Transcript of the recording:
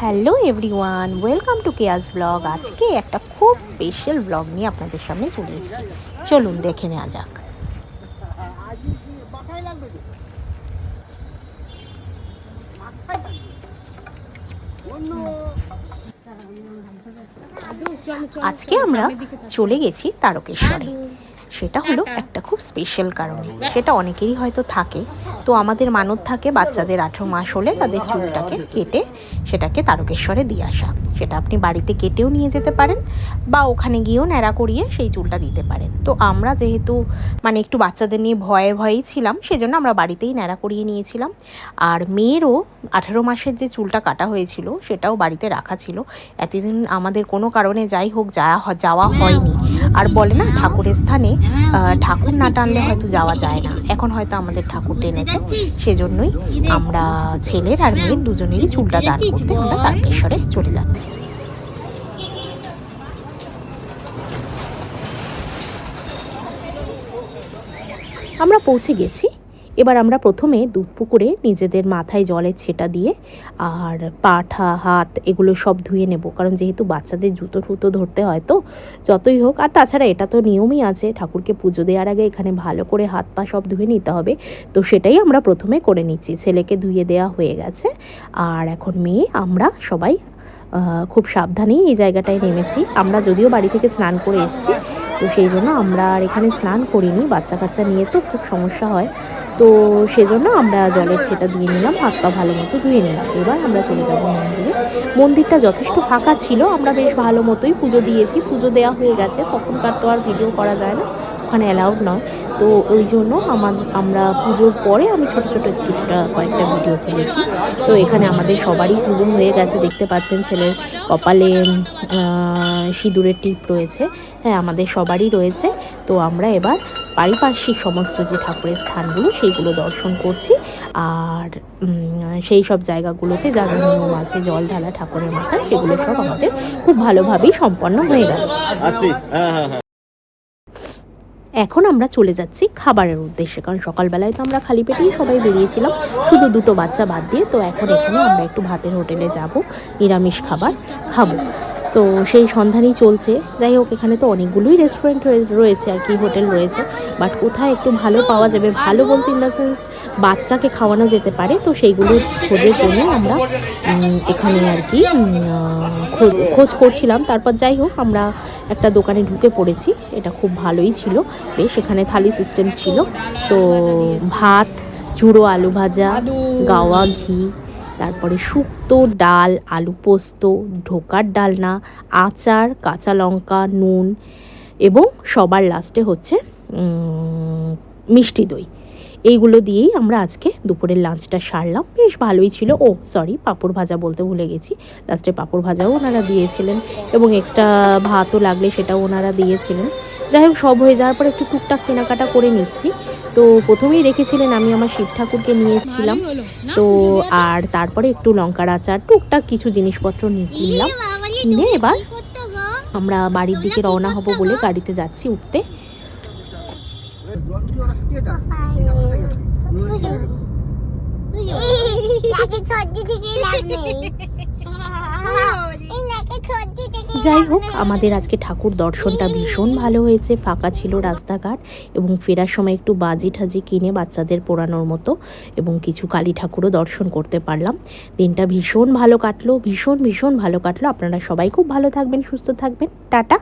Hello everyone welcome to কেয়াস blog. আজকে একটা খুব স্পেশাল ব্লগ নিয়ে আপনাদের সামনে চলে এসেছি। চলুন দেখে নেওয়া যাক। আজকে আমরা চলে গেছি তারকেশ্বরে। সেটা হলো একটা খুব স্পেশাল কারণে। সেটা অনেকেরই হয়তো থাকে। তো আমাদের মানত থাকে বাচ্চাদের আঠেরো মাস হলে তাদের চুলটাকে কেটে সেটাকে তারকেশ্বরে দিয়ে আসা। সেটা আপনি বাড়িতে কেটেও নিয়ে যেতে পারেন বা ওখানে গিয়েও ন্যাড়া করিয়ে সেই চুলটা দিতে পারেন। তো আমরা যেহেতু মানে একটু বাচ্চাদের নিয়ে ভয়ে ভয়েই ছিলাম, সেজন্য আমরা বাড়িতেই ন্যাড়া করিয়ে নিয়েছিলাম। আর মেয়েরও আঠেরো মাসের যে চুলটা কাটা হয়েছিল, সেটাও বাড়িতে রাখা ছিল। এতদিন আমাদের কোনো কারণে যাই হোক যাওয়া যাওয়া হয়নি। আর বলে না, ঠাকুরের স্থানে ঠাকুর না টানলে হয়তো যাওয়া যায় না। এখন হয়তো আমাদের ঠাকুর টেনেছে। সেজন্যই আমরা ছেলের আর মেয়ের দুজনেরই চুলটা দান করতে আমরা তারকেশ্বরে চলে যাচ্ছি। আমরা পৌঁছে গেছি এবার আমরা প্রথমে দুধ পুকুরে নিজেদের মাথায় জলের ছেটা দিয়ে আর পাঠা, হাত এগুলো সব ধুয়ে নেব। কারণ যেহেতু বাচ্চাদের জুতো টুতো ধরতে হয় তো, যতই হোক। আর তাছাড়া এটা তো নিয়মই আছে, ঠাকুরকে পুজো দেওয়ার আগে এখানে ভালো করে হাত পা সব ধুয়ে নিতে হবে। তো সেটাই আমরা প্রথমে করে নিচ্ছি। ছেলেকে ধুয়ে দেওয়া হয়ে গেছে। আর এখন মেয়ে, আমরা সবাই খুব সাবধানেই এই জায়গাটায় নেমেছি। আমরা যদিও বাড়ি থেকে স্নান করে এসেছি তো সেই জন্য আমরা আর এখানে স্নান করিনি বাচ্চা কাচ্চা নিয়ে তো খুব সমস্যা হয়। তো সেজন্য আমরা জলের ছেটা দিয়ে নিলাম, হাত পা ভালো মতো ধুয়ে নিলাম। এবার আমরা চলে যাব মন্দিরে। মন্দিরটা যথেষ্ট ফাঁকা ছিল, আমরা বেশ ভালো মতোই পুজো দিয়েছি। পুজো দেওয়া হয়ে গেছে, তখনকার তো আর ভিডিও করা যায় না, ওখানে অ্যালাউড নয়। তো ওই জন্য আমার, আমরা পুজোর পরে আমি ছোট ছোট কিছুটা কয়েকটা ভিডিও তুলেছি। তো এখানে আমাদের সবারই পুজো হয়ে গেছে, দেখতে পাচ্ছেন ছেলের কপালে সিঁদুরের টিপ রয়েছে। হ্যাঁ আমাদের সবারই রয়েছে। তো আমরা এবার পারিপার্শ্বিক সমস্ত যে ঠাকুরের স্থানগুলো সেইগুলো দর্শন করছি। আর সেই সব জায়গাগুলোতে যা যা নিয়ম আছে জল ঢালা ঠাকুরের মাথায় সেগুলো সব আমাদের খুব ভালোভাবেই সম্পন্ন হয়ে গেল। হ্যাঁ হ্যাঁ হ্যাঁ। এখন আমরা চলে যাচ্ছি খাবারের উদ্দেশ্যে কারণ সকালবেলায় তো আমরা খালি পেটেই সবাই বেরিয়েছিলাম। শুধু দুটো বাচ্চা বাদ দিয়ে তো এখন এখানে আমরা একটু ভাতের হোটেলে যাব নিরামিষ খাবার খাব। তো সেই সন্ধানই চলছে। যাই হোক, এখানে তো অনেকগুলোই রেস্টুরেন্ট রয়েছে আর কি হোটেল রয়েছে। বাট কোথায় একটু ভালো পাওয়া যাবে? ভালো বলতে ইন দ্য সেন্স বাচ্চাকে খাওয়ানো যেতে পারে, তো সেইগুলো খোঁজের জন্য আমরা এখানে আর কি খোঁজ- করছিলাম। তারপর যাই হোক, আমরা একটা দোকানে ঢুকে পড়েছি। এটা খুব ভালোই ছিল। বেশ, এখানে থালি সিস্টেম ছিল। তো ভাত, ঝুড়ো আলু ভাজা, গাওয়া ঘি তারপরে শুক্তো, ডাল, আলু পোস্ত, ঢোকার ডালনা, আচার, কাঁচা লঙ্কা, নুন এবং সবার লাস্টে হচ্ছে মিষ্টি দই। এইগুলো দিয়েই আমরা আজকে দুপুরের লাঞ্চটা সারলাম। বেশ ভালোই ছিল। ও সরি পাঁপড় ভাজা বলতে ভুলে গেছি। লাস্টে পাঁপড় ভাজাও ওনারা দিয়েছিলেন এবং এক্সট্রা ভাতও লাগলে সেটাও ওনারা দিয়েছিলেন। যাই হোক, সব হয়ে যাওয়ার পর একটু টুকটাক কেনাকাটা করে নিচ্ছি। তো প্রথমেই রেখেছিলেন আমি আমার শিব ঠাকুরকে নিয়ে এসেছিলাম। তো আর তারপরে একটু লঙ্কার আচার টুকটাক কিছু জিনিসপত্র নিয়ে কিনলাম। কিনে এবার আমরা বাড়ির দিকে রওনা হব বলে গাড়িতে যাচ্ছি উঠতে। সর্দি থেকে লাভ নেই। যাই হোক আমাদের আজকে ঠাকুর দর্শনটা ভীষণ ভালো হয়েছে ফাঁকা ছিল রাস্তাঘাট এবং ফেরার সময় একটু বাজি ঠাজি কিনে বাচ্চাদের পোড়ানোর মতো এবং কিছু কালী ঠাকুরও দর্শন করতে পারলাম। দিনটা ভীষণ ভালো কাটলো ভীষণ ভীষণ ভালো কাটলো। আপনারা সবাই খুব ভালো থাকবেন সুস্থ থাকবেন। টাটা।